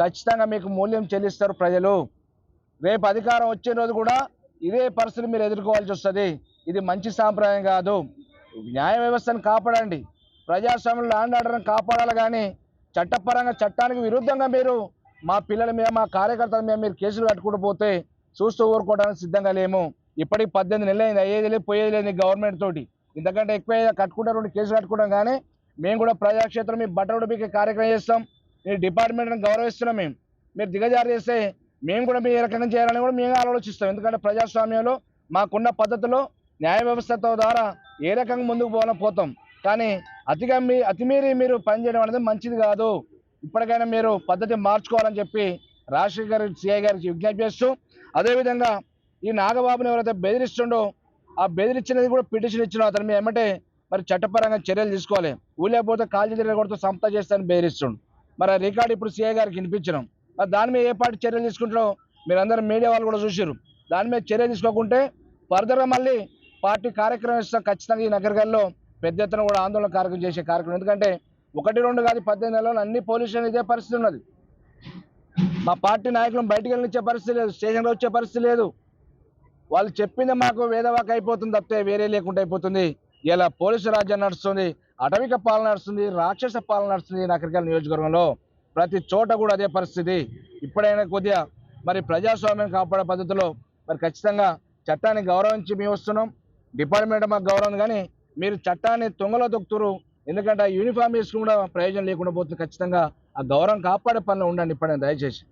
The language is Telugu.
ఖచ్చితంగా మీకు మూల్యం చెల్లిస్తారు ప్రజలు. రేపు అధికారం వచ్చే రోజు కూడా ఇదే పరిస్థితి మీరు ఎదుర్కోవాల్సి వస్తుంది. ఇది మంచి సాంప్రదాయం కాదు. న్యాయ వ్యవస్థను కాపాడండి. ప్రజాస్వామ్యంలో ల్యాండ్ ఆర్డర్ని కాపాడాలి కానీ చట్టపరంగా చట్టానికి విరుద్ధంగా మీరు మా పిల్లల మీద మా కార్యకర్తల మీద మీరు కేసులు కట్టుకుంటూ పోతే చూస్తూ ఊరుకోవడానికి సిద్ధంగా లేము. ఇప్పటికి పద్దెనిమిది నెలలు అయింది అయ్యేది లేదు పోయేది లేదు గవర్నమెంట్ తోటి. ఇంతకంటే ఎక్కువ కట్టుకుంటారు రెండు కేసులు కట్టుకుంటాం కానీ మేము కూడా ప్రజాక్షేత్రం మీ బట్టలు ఉడిపే కార్యక్రమం చేస్తాం. మీ డిపార్ట్మెంట్ని గౌరవిస్తున్నాం మేము. మీరు దిగజారు చేస్తే మేము కూడా మీ రకంగా చేయాలని కూడా మేము ఆలోచిస్తాం. ఎందుకంటే ప్రజాస్వామ్యంలో మాకున్న పద్ధతిలో న్యాయ వ్యవస్థతో ద్వారా ఏ రకంగా ముందుకు పోవాలని పోతాం. కానీ అతిగా మీ అతిమీరి మీరు పనిచేయడం అనేది మంచిది కాదు. ఇప్పటికైనా మీరు పద్ధతి మార్చుకోవాలని చెప్పి రాజశేఖర్ గారి సిఐ గారికి విజ్ఞప్తి చేస్తూ అదేవిధంగా ఈ నాగబాబుని ఎవరైతే బెదిరిస్తుండో ఆ బెదిరించినది కూడా పిటిషన్ ఇచ్చిన అతని మీద ఏమంటే మరి చట్టపరంగా చర్యలు తీసుకోవాలి. ఊళ్ళో పోతే కాల్చి తిరిగి కొడుతూ చేస్తానని బెదిరిస్తుండు. మరి రికార్డు ఇప్పుడు సీఏ గారికి వినిపించినాం మరి దాని మీద ఏ పార్టీ చర్యలు తీసుకుంటారో మీరందరూ మీడియా వాళ్ళు కూడా చూసారు దాని మీద చర్య తీసుకోకుంటే ఫర్దర్గా మళ్ళీ పార్టీ కార్యక్రమం ఇస్తాం ఖచ్చితంగా ఈ నగరగల్లో పెద్ద ఎత్తున కూడా ఆందోళన కార్యక్రమం చేసే కార్యక్రమం. ఎందుకంటే ఒకటి రెండు కాదు పద్దెనిమిది నెలలు అన్ని పోలీస్ స్టేషన్ ఇదే పరిస్థితి ఉన్నది. మా పార్టీ నాయకులను బయటకు వెళ్ళిచ్చే పరిస్థితి లేదు స్టేషన్లో వచ్చే పరిస్థితి లేదు. వాళ్ళు చెప్పింది మాకు వేదవాక అయిపోతుంది తప్పితే వేరే లేకుండా అయిపోతుంది. ఇలా పోలీసు రాజ్యం నడుస్తుంది. అటవిక పాలన నడుస్తుంది రాక్షస పాలన నడుస్తుంది నకరికల్ నియోజకవర్గంలో. ప్రతి చోట కూడా అదే పరిస్థితి. ఇప్పుడైనా కొద్దిగా మరి ప్రజాస్వామ్యం కాపాడే పద్ధతిలో మరి ఖచ్చితంగా చట్టాన్ని గౌరవించి మేము వస్తున్నాం. డిపార్ట్మెంట్ మాకు గౌరవం కానీ మీరు చట్టాన్ని తొంగలో తొక్కుతురు. ఎందుకంటే ఆ యూనిఫామ్ వేసుకుని కూడా ప్రయోజనం లేకుండా పోతుంది. ఖచ్చితంగా ఆ గౌరవం కాపాడే పనులు ఉండండి ఇప్పుడైనా దయచేసి.